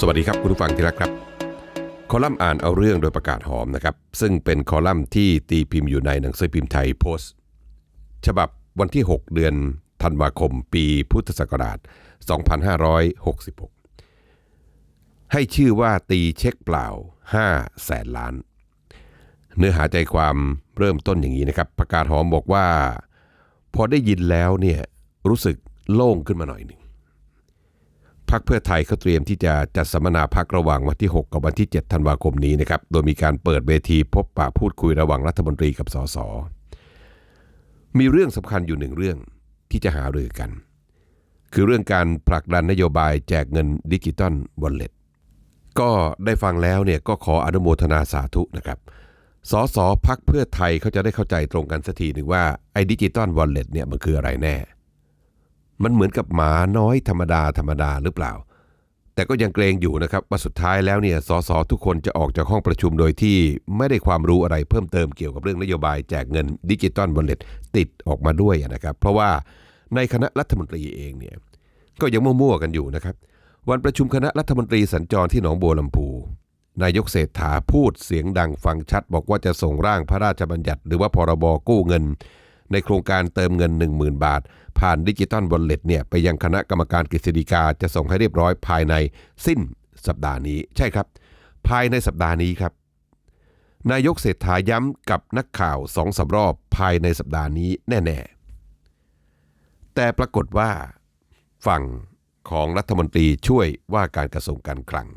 สวัสดีครับคุณผู้ฟังที่รักครับ คอลัมน์อ่านเอาเรื่องโดยประกาศหอมนะครับ ซึ่งเป็นคอลัมน์ที่ตีพิมพ์อยู่ในหนังสือพิมพ์ไทยโพสต์ ฉบับวันที่ 6 เดือนธันวาคม ปีพุทธศักราช 2566 ให้ชื่อว่าตีเช็คเปล่า 5 แสนล้าน เนื้อหาใจความเริ่มต้นอย่างนี้นะครับ ประกาศหอมบอกว่า พอได้ยินแล้วเนี่ยรู้สึกโล่งขึ้นมาหน่อยหนึ่ง พักเพื่อไทยเขาเตรียมที่จะจัดสัมมนาพักระหว่างวันที่ 6 กับวันที่ 7 ธันวาคมนี้นะครับ โดยมีการเปิดเวทีพบปะพูดคุยระหว่างรัฐมนตรีกับสส มีเรื่องสำคัญอยู่หนึ่งเรื่องที่จะหารือกัน คือเรื่องการผลักดันนโยบายแจกเงินดิจิตอลวอลเล็ตก็ได้ฟังแล้วเนี่ยก็ขออนุโมทนาสาธุนะครับสสพักเพื่อไทยเขาจะได้เข้าใจตรงกันสักทีหนึ่งว่าไอ้ดิจิตอลวอลเล็ตเนี่ยมันคืออะไรแน่ มันเหมือนกับหมาน้อยธรรมดาธรรมดาหรือเปล่า แต่ก็ยังเกรงอยู่นะครับว่าสุดท้ายแล้วเนี่ยสสทุกคนจะออกจากห้องประชุมโดยที่ไม่ได้ความรู้อะไรเพิ่มเติมเกี่ยวกับเรื่องนโยบายแจกเงินดิจิตอลวอลเลตติดออกมาด้วยนะครับ เพราะว่าในคณะรัฐมนตรีเองเนี่ยก็ยังมั่วๆกันอยู่นะครับ วันประชุมคณะรัฐมนตรีสัญจรที่หนองบัวลำพู นายกเศรษฐาพูดเสียงดังฟังชัด บอกว่าจะส่งร่างพระราชบัญญัติ หรือว่าพรบกู้เงิน ในโครงการเติมเงิน 10,000 บาท ผ่านดิจิตอลวอลเล็ตเนี่ยไปยังคณะกรรมการกฤษฎีกาจะส่งให้เรียบร้อยภายในสิ้นสัปดาห์นี้ใช่ครับ ภายในสัปดาห์นี้ครับ นายกเศรษฐาย้ำกับนักข่าวสองสารอบภายในสัปดาห์นี้แน่ ๆ แต่ปรากฏว่า ฝั่งของรัฐมนตรีช่วยว่าการกระทรวงการคลัง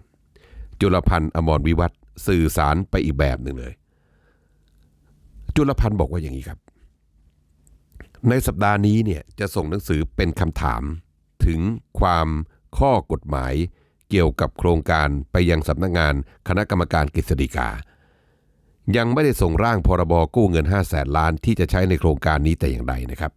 จุลพันธ์อมรวิวัฒสื่อสารไปอีกแบบหนึ่งเลย จุลพันธ์บอกว่าอย่างนี้ครับ ในสัปดาห์นี้เนี่ยจะส่งหนังสือเป็นคำถาม ถึงความข้อกฎหมายเกี่ยวกับโครงการไปยังสำนักงานคณะกรรมการกฤษฎีกา ยังไม่ได้ส่งร่างพรบกู้เงิน 5 0 0แสนล้านที่จะใช้ในโครงการนี้แต่อย่างใดนะครับ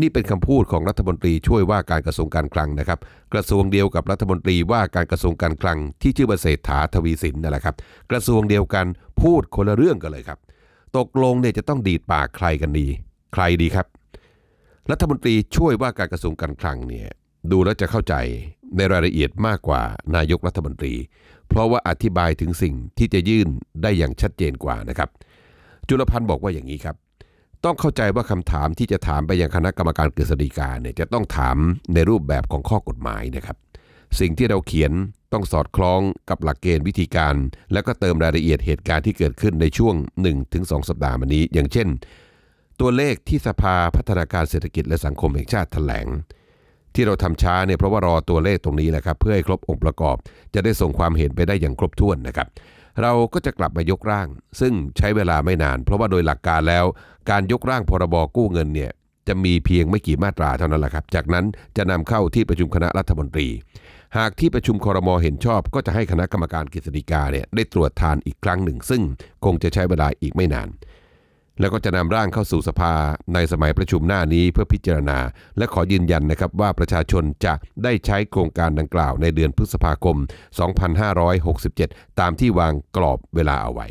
นี่เป็นคำพูดของรัฐมนตรีช่วยว่าการกระทรวงการคลังนะครับ กระทรวงเดียวกับรัฐมนตรีว่าการกระทรวงการคลัง ที่ชื่อว่าเศรษฐาทวีสินนั่นแหละครับ กระทรวงเดียวกันพูดคนละเรื่องกันเลยครับ ตกลงเนี่ยจะต้องดีดปากใครกันดี ใครดีครับ รัฐมนตรีช่วยว่าการกระทรวงการคลังเนี่ยดูแล้วจะเข้าใจในรายละเอียดมากกว่านายกรัฐมนตรี เพราะว่าอธิบายถึงสิ่งที่จะยื่นได้อย่างชัดเจนกว่านะครับ จุลพันธ์บอกว่าอย่างนี้ครับ ต้องเข้าใจว่าคำถามที่จะถามไปยังคณะกรรมการกฤษฎีกาเนี่ยจะต้องถามในรูปแบบของข้อกฎหมายนะครับ สิ่งที่เราเขียนต้องสอดคล้องกับหลักเกณฑ์วิธีการ แล้วก็เติมรายละเอียดเหตุการณ์ที่เกิดขึ้นในช่วง 1-2 สัปดาห์มานี้ อย่างเช่น ตัวเลขที่สภาพัฒนาการเศรษฐกิจและสังคมแห่งชาติแถลง ที่เราทำช้าเนี่ยเพราะว่ารอตัวเลขตรงนี้แหละครับ เพื่อให้ครบองค์ประกอบ จะได้ส่งความเห็นไปได้อย่างครบถ้วนนะครับ เราก็จะกลับมายกร่าง ซึ่งใช้เวลาไม่นาน เพราะว่าโดยหลักการแล้ว การยกร่างพรบกู้เงินเนี่ยจะมีเพียงไม่กี่มาตราเท่านั้นแหละครับ จากนั้นจะนำเข้าที่ประชุมคณะรัฐมนตรี หากที่ประชุมครมเห็นชอบ ก็จะให้คณะกรรมการกฤษฎีกาเนี่ยได้ตรวจทานอีกครั้งหนึ่ง ซึ่งคงจะใช้เวลาอีกไม่นาน แล้วก็จะนำร่างเข้าสู่สภาในสมัยประชุมหน้านี้เพื่อพิจารณา และขอยืนยันนะครับว่าประชาชนจะได้ใช้โครงการดังกล่าวในเดือนพฤษภาคม 2567 ตามที่วางกรอบเวลาเอาไว้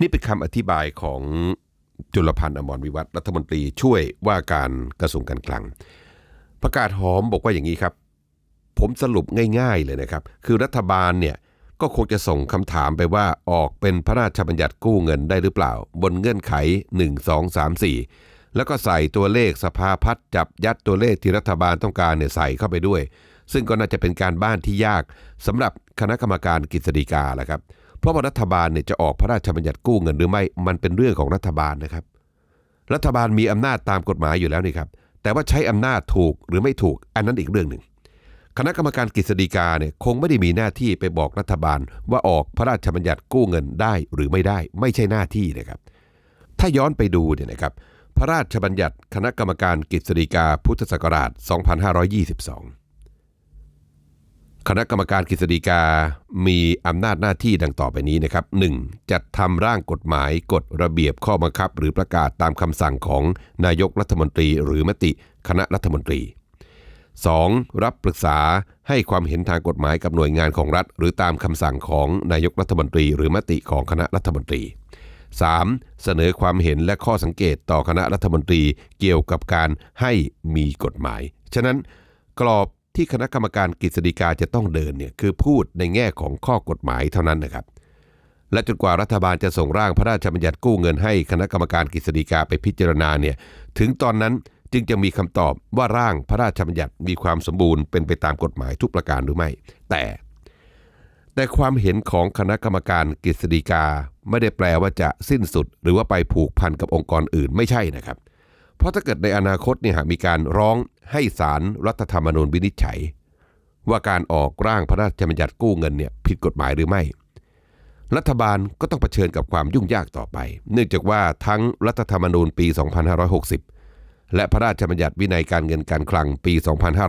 นี่เป็นคำอธิบายของจุลพันธ์อมรวิวัฒรัฐมนตรีช่วยว่าการกระทรวงการคลัง ประกาศหอมบอกว่าอย่างนี้ครับ ผมสรุปง่าย ๆเลยนะครับ คือรัฐบาลเนี่ย ก็คงจะส่งคำถามไปว่าออกเป็นพระราชบัญญัติกู้เงินได้หรือเปล่า บนเงื่อนไข 1 2 3 4 แล้วก็ใส่ตัวเลขสภาพัฒน์จับยัดตัวเลขที่รัฐบาลต้องการเนี่ยใส่เข้าไปด้วย ซึ่งก็น่าจะเป็นการบ้านที่ยากสำหรับคณะกรรมการกฤษฎีกาแหละครับ เพราะว่ารัฐบาลเนี่ยจะออกพระราชบัญญัติกู้เงินหรือไม่มันเป็นเรื่องของรัฐบาลนะครับ รัฐบาลมีอำนาจตามกฎหมายอยู่แล้วนี่ครับแต่ว่าใช้อำนาจถูกหรือไม่ถูกอันนั้นอีกเรื่องหนึ่ง คณะกรรมการกฤษฎีกาเนี่ยคงไม่ได้มีหน้าที่ไปบอกรัฐบาล ว่าออกพระราชบัญญัติกู้เงินได้หรือไม่ได้ ไม่ใช่หน้าที่นะครับ ถ้าย้อนไปดูเนี่ยนะครับ พระราชบัญญัติคณะกรรมการกฤษฎีกาพุทธศักราช 2522 คณะกรรมการกฤษฎีกามีอำนาจหน้าที่ดังต่อไปนี้นะครับ 1. จัดทำร่างกฎหมายกฎระเบียบข้อบังคับ หรือประกาศตามคำสั่งของนายกรัฐมนตรี หรือมติคณะรัฐมนตรี 2. รับปรึกษาให้ความเห็นทางกฎหมายกับหน่วยงานของรัฐ หรือตามคำสั่งของนายกรัฐมนตรี หรือมติของคณะรัฐมนตรี 3. เสนอความเห็นและข้อสังเกตต่อคณะรัฐมนตรีเกี่ยวกับการให้มีกฎหมาย ฉะนั้นกรอบที่คณะกรรมการกฤษฎีกาจะต้องเดินเนี่ยคือพูดในแง่ของข้อกฎหมายเท่านั้นนะครับ และจนกว่ารัฐบาลจะส่งร่างพระราชบัญญัติกู้เงินให้คณะกรรมการกฤษฎีกาไปพิจารณาเนี่ยถึงตอนนั้น จึงจะมีคำตอบว่าร่างพระราชบัญญัติมีความสมบูรณ์เป็นไปตามกฎหมายทุกประการหรือไม่ แต่ แต่ความเห็นของคณะกรรมการกฤษฎีกาไม่ได้แปลว่าจะสิ้นสุด หรือว่าไปผูกพันกับองค์กรอื่นไม่ใช่นะครับ เพราะถ้าเกิดในอนาคตเนี่ยหากมีการร้องให้ศาลรรัฐธรรมนูญวินิจฉัย ว่าการออกร่างพระราชบัญญัติกู้เงินเนี่ยผิดกฎหมายหรือไม่รัฐบาลก็ต้องเผชิญกับความยุ่งยากต่อไป เนื่องจากว่าทั้งรัฐธรรมนูญปี 2560 และพระราชบัญญัติวินัยการเงินการคลังปี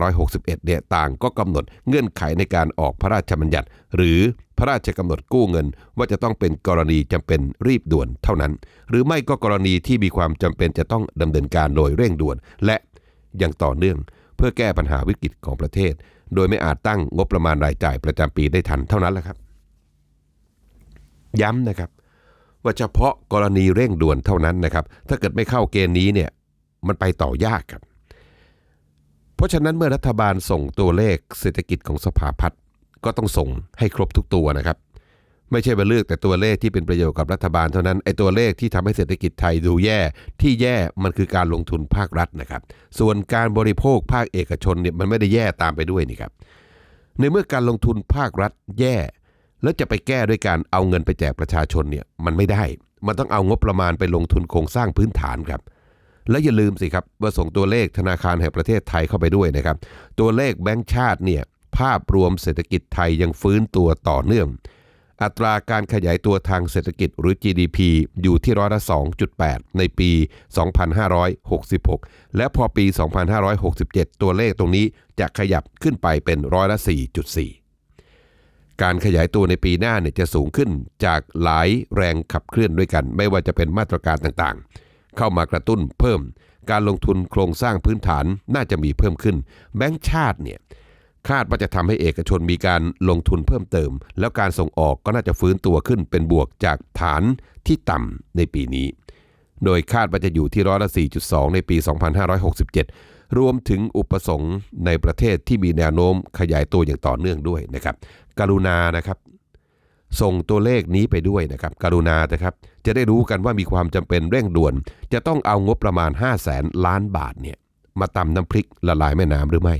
2561 เนี่ยต่างก็กำหนดเงื่อนไขในการออกพระราชบัญญัติ หรือพระราชกำหนดกู้เงิน ว่าจะต้องเป็นกรณีจำเป็นรีบด่วนเท่านั้น หรือไม่ก็กรณีที่มีความจำเป็นจะต้องดำเนินการโดยเร่งด่วน และอย่างต่อเนื่อง เพื่อแก้ปัญหาวิกฤตของประเทศ โดยไม่อาจตั้งงบประมาณรายจ่ายประจำปีได้ทันเท่านั้นแหละครับ ย้ำนะครับว่าเฉพาะกรณีเร่งด่วนเท่านั้นนะครับ ถ้าเกิดไม่เข้าเกณฑ์นี้เนี่ย มันไปต่อยากครับ เพราะฉะนั้นเมื่อรัฐบาลส่งตัวเลขเศรษฐกิจของสภาพัฒน์ก็ต้องส่งให้ครบทุกตัวนะครับ ไม่ใช่ไปเลือกแต่ตัวเลขที่เป็นประโยชน์กับรัฐบาลเท่านั้นไอ้ตัวเลขที่ทำให้เศรษฐกิจไทยดูแย่ ที่แย่มันคือการลงทุนภาครัฐนะครับ ส่วนการบริโภคภาคเอกชนเนี่ยมันไม่ได้แย่ตามไปด้วยนี่ครับในเมื่อการลงทุนภาครัฐแย่ แล้วจะไปแก้ด้วยการเอาเงินไปแจกประชาชนเนี่ยมันไม่ได้ มันต้องเอางบประมาณไปลงทุนโครงสร้างพื้นฐานครับ และอย่าลืมสิครับว่าส่งตัวเลขธนาคารแห่งประเทศไทยเข้าไปด้วยนะครับ ตัวเลขแบงก์ชาติเนี่ยภาพรวมเศรษฐกิจไทยยังฟื้นตัวต่อเนื่อง อัตราการขยายตัวทางเศรษฐกิจหรือ GDP อยู่ที่ร้อยละ 2.8 ในปี 2566 และพอปี 2567 ตัวเลขตรงนี้จะขยับขึ้นไปเป็นร้อยละ 4.4 การขยายตัวในปีหน้าเนี่ยจะสูงขึ้นจากหลายแรงขับเคลื่อนด้วยกัน ไม่ว่าจะเป็นมาตรการต่างๆ เข้ามากระตุ้นเพิ่ม การลงทุนโครงสร้างพื้นฐานน่าจะมีเพิ่มขึ้น แบงก์ชาติเนี่ยคาดว่าจะทำให้เอกชนมีการลงทุนเพิ่มเติม แล้วการส่งออกก็น่าจะฟื้นตัวขึ้นเป็นบวกจากฐานที่ต่ำในปีนี้ โดยคาดว่าจะอยู่ที่ร้อยละ 4.2 ในปี 2567 รวมถึงอุปสงค์ในประเทศที่มีแนวโน้มขยายตัวอย่างต่อเนื่องด้วยนะครับ กรุณานะครับ ส่งตัวเลขนี้ไปด้วยนะครับกรุณานะครับจะได้รู้กันว่ามีความจำเป็นเร่งด่วน จะต้องเอางบประมาณ 5 0 0แสนล้านบาทเนี่ยมาตำน้ำพริกละลายแม่น้ำหรือไม่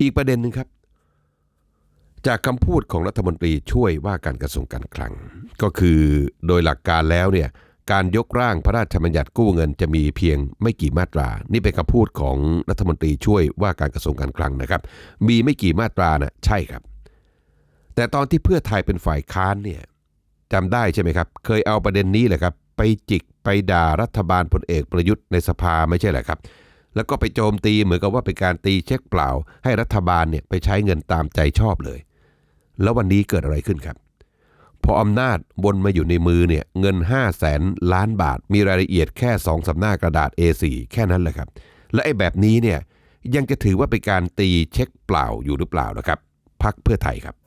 อีกประเด็นหนึ่งครับ จากคำพูดของรัฐมนตรีช่วยว่าการกระทรวงการคลัง ก็คือโดยหลักการแล้วเนี่ยการยกร่างพระราชบัญญัติกู้เงินจะมีเพียงไม่กี่มาตรา นี่เป็นคำพูดของรัฐมนตรีช่วยว่าการกระทรวงการคลังนะครับ มีไม่กี่มาตรานะใช่ครับ แต่ตอนที่เพื่อไทยเป็นฝ่ายค้านเนี่ยจำได้ใช่ไหมครับ เคยเอาประเด็นนี้แหละครับ ไปจิกไปด่ารัฐบาลพลเอกประยุทธ์ในสภาไม่ใช่เหรอครับ แล้วก็ไปโจมตีเหมือนกับว่าเป็นการตีเช็คเปล่า ให้รัฐบาลเนี่ยไปใช้เงินตามใจชอบเลย แล้ววันนี้เกิดอะไรขึ้นครับ พออำนาจวนมาอยู่ในมือเนี่ยเงิน 5 0 0แสนล้านบาท มีรายละเอียดแค่2สำหน้ากระดาษ A4 แค่นั้นแหละครับ และไอ้แบบนี้เนี่ยยังจะถือว่าเป็นการตีเช็คเปล่าอยู่หรือเปล่านะครับพักเพื่อไทยครับ